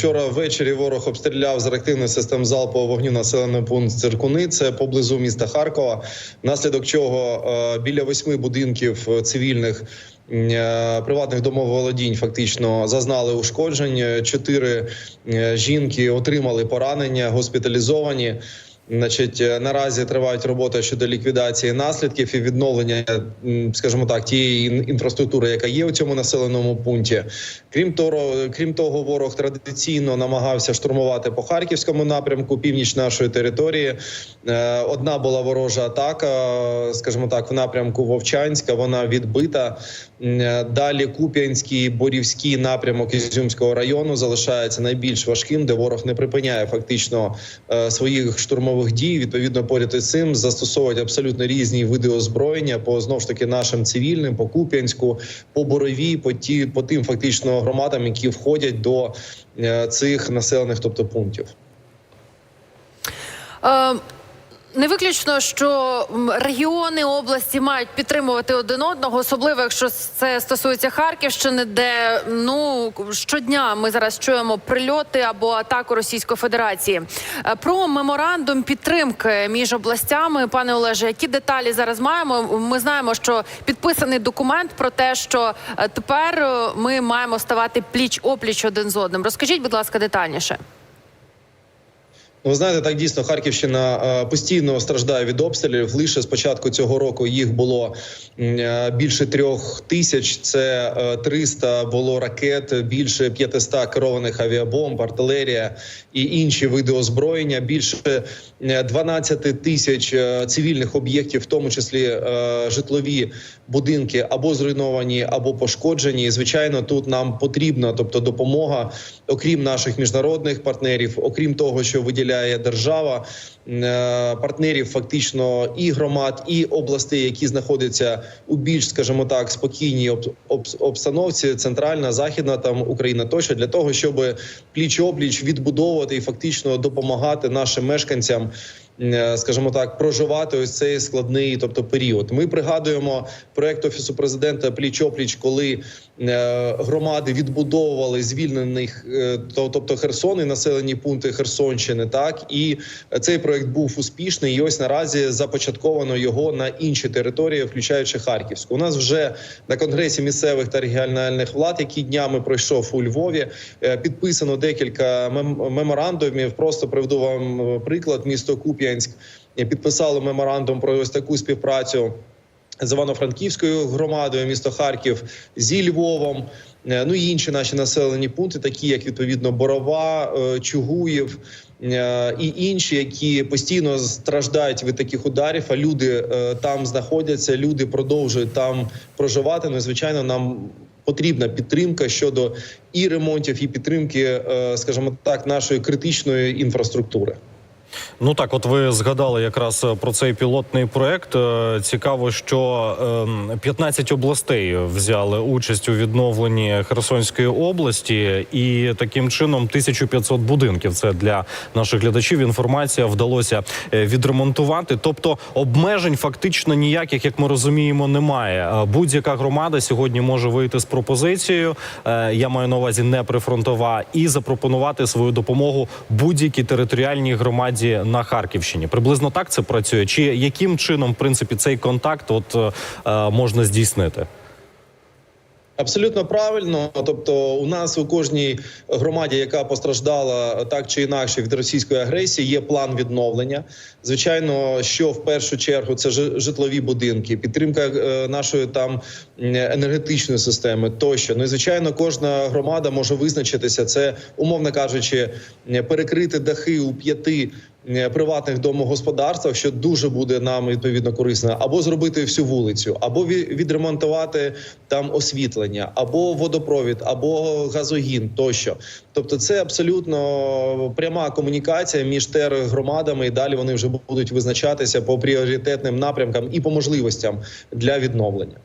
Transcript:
вчора ввечері ворог обстріляв з реактивних систем залпового вогню населений пункт Циркуни. Це поблизу міста Харкова. Внаслідок чого е, біля восьми будинків е, цивільних. приватних Приватних домоволодінь фактично зазнали ушкоджень. Чотири е, жінки отримали поранення, госпіталізовані. Значить, е, наразі тривають роботи щодо ліквідації наслідків і відновлення, скажімо так, тієї інфраструктури, яка є у цьому населеному пункті. Крім того, крім того, ворог традиційно намагався штурмувати по харківському напрямку, північ нашої території. Е, Одна була ворожа атака, е, скажімо так, в напрямку Вовчанська. Вона відбита. Далі Куп'янський, Борівський напрямок Ізюмського району залишається найбільш важким, де ворог не припиняє фактично своїх штурмових дій. Відповідно, поряд із цим застосовують абсолютно різні види озброєння по знов ж таки нашим цивільним, по Куп'янську, по Боровій, по ті по тим фактично громадам, які входять до е, цих населених, тобто пунктів. Е, не виключно, що регіони області мають підтримувати один одного, особливо якщо це стосується Харківщини, де ну щодня ми зараз чуємо прильоти або атаку Російської Федерації. Е, Про меморандум підтримки між областями, пане Олеже, які деталі зараз маємо? Ми знаємо, що підписаний документ про те, що е, тепер е, ми маємо ставати пліч опліч один з одним. Розкажіть, будь ласка, детальніше. Ви знаєте, так дійсно Харківщина е, постійно страждає від обстрілів. Лише з початку цього року їх було е, більше трьох тисяч. Це е, 300 було ракет, більше 500 керованих авіабомб, артилерія і інші види озброєння. Більше е, 12 тисяч е, цивільних об'єктів, в тому числі е, житлові будинки, або зруйновані, або пошкоджені. І, звичайно, тут нам потрібна, тобто допомога, окрім наших міжнародних партнерів, окрім того, що виділяє держава е, партнерів, фактично і громад, і областей, які знаходяться у більш, скажімо так, спокійній об- об- обстановці, центральна, західна там Україна, тощо для того, щоб пліч опліч відбудовувати і фактично допомагати нашим мешканцям. е, Скажімо так, проживати ось цей складний, тобто період. Ми пригадуємо проект офісу президента пліч опліч, коли громади відбудовували звільнених, е, тобто Херсон і населені пункти Херсонщини. Так і цей проект був успішний. І ось наразі започатковано його на інші території, включаючи Харківську. У нас вже на конгресі місцевих та регіональних влад, який днями пройшов у Львові, е, підписано декілька мем- меморандумів. Просто приведу вам е, приклад: місто Куп'янськ е, підписало меморандум про ось таку співпрацю з Івано-Франківською громадою, місто Харків зі Львовом. е, Ну і інші наші населені пункти, такі як відповідно Борова, е, Чугуїв е, і інші, які постійно страждають від таких ударів. А люди там знаходяться, люди продовжують там проживати. Ну звичайно, нам. Потрібна підтримка щодо і ремонтів, і підтримки, скажімо так, нашої критичної інфраструктури. Ну так, от ви згадали якраз е, про цей пілотний проект. Е, Цікаво, що ем, 15 областей взяли участь у відновленні Херсонської області, і таким чином 1500 будинків. Це для наших глядачів. Інформація вдалося е, відремонтувати. Тобто обмежень фактично ніяких, як ми розуміємо, немає. Будь-яка громада сьогодні може вийти з пропозицією. Я маю на увазі не прифронтова, і запропонувати свою допомогу будь-якій територіальній громаді на Харківщині. Приблизно так це працює. Чи яким чином, в принципі, цей контакт от е, е, можна здійснити? Абсолютно правильно. Тобто, у нас у кожній громаді, яка постраждала так чи інакше від російської агресії, є план відновлення. Звичайно, що в першу чергу це жи- житлові будинки, підтримка е, нашої там енергетичної системи. Тощо, ну і звичайно, кожна громада може визначитися. Це умовно кажучи, перекрити дахи у п'яти. Е, Приватних домогосподарствах, що дуже буде нам відповідно корисно, або зробити всю вулицю, або відремонтувати там освітлення, або водопровід, або газогін тощо. Тобто, це абсолютно пряма комунікація між тергромадами, і далі вони вже будуть визначатися по пріоритетним напрямкам і по можливостям для відновлення.